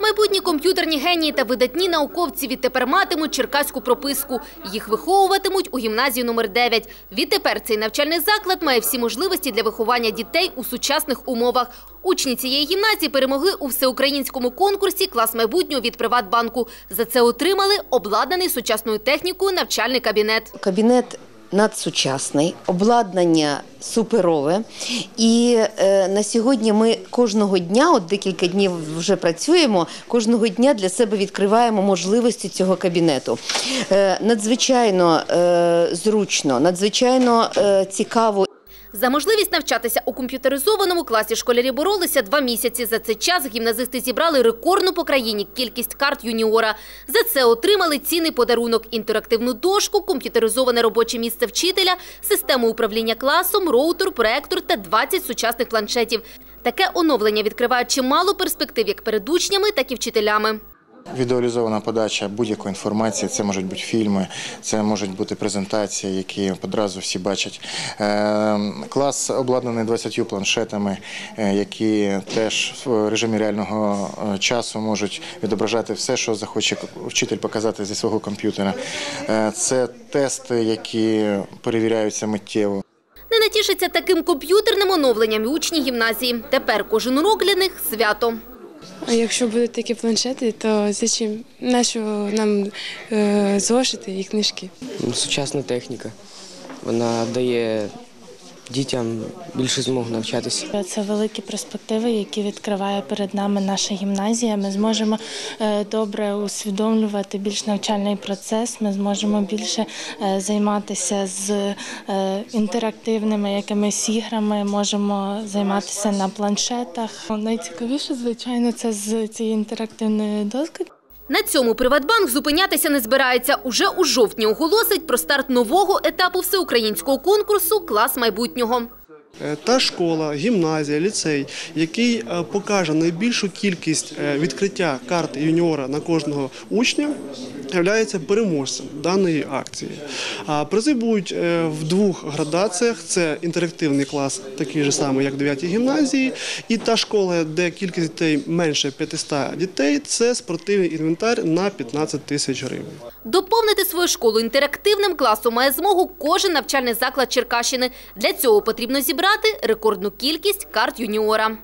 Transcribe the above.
Майбутні комп'ютерні генії та видатні науковці відтепер матимуть черкаську прописку. Їх виховуватимуть у гімназії номер 9. Відтепер цей навчальний заклад має всі можливості для виховання дітей у сучасних умовах. Учні цієї гімназії перемогли у всеукраїнському конкурсі «Клас майбутнього» від Приватбанку. За це отримали обладнаний сучасною технікою навчальний кабінет. Кабінет надсучасний, обладнання суперове. І е, на сьогодні ми кожного дня, от декілька днів вже працюємо, кожного дня для себе відкриваємо можливості цього кабінету. Е, надзвичайно е, зручно, надзвичайно е, цікаво. За можливість навчатися у комп'ютеризованому класі школярі боролися два місяці. За цей час гімназисти зібрали рекордну по країні кількість карт юніора. За це отримали цінний подарунок – інтерактивну дошку, комп'ютеризоване робоче місце вчителя, систему управління класом, роутер, проектор та 20 сучасних планшетів. Таке оновлення відкриває чимало перспектив як перед учнями, так і вчителями. Відеалізована подача будь-якої інформації, це можуть бути фільми, це можуть бути презентації, які одразу всі бачать. Е, Клас обладнаний 20 планшетами, е, які теж в режимі реального е, часу можуть відображати все, що захоче вчитель показати зі свого комп'ютера. Це тести, які перевіряються миттєво. Не натішаться таким комп'ютерним оновленням учні гімназії. Тепер кожен урок для них – свято. А якщо будуть такі планшети, то зачем? Нащо нам е, зошити і книжки? Сучасна техніка. Вона дає дітям більше змог навчатися. Це великі перспективи, які відкриває перед нами наша гімназія. Ми зможемо е, добре усвідомлювати більш навчальний процес. Ми зможемо більше е, займатися з е, інтерактивними якимись іграми. Можемо займатися на планшетах. Найцікавіше, звичайно, це з цієї інтерактивної доски. На цьому Приватбанк зупинятися не збирається. Уже у жовтні оголосить про старт нового етапу всеукраїнського конкурсу «Клас майбутнього». Е, Та школа, гімназія, ліцей, який е, покаже найбільшу кількість е, відкриття карт юніора на кожного учня, є переможцем даної акції. А призи будуть в двох градаціях: це інтерактивний клас, такий же самий, як в 9 гімназії, і та школа, де кількість дітей менше 500 дітей, це спортивний інвентар на 15 тисяч гривень. Доповнити свою школу інтерактивним класом має змогу кожен навчальний заклад Черкащини. Для цього потрібно зібрати рекордну кількість карт юніора.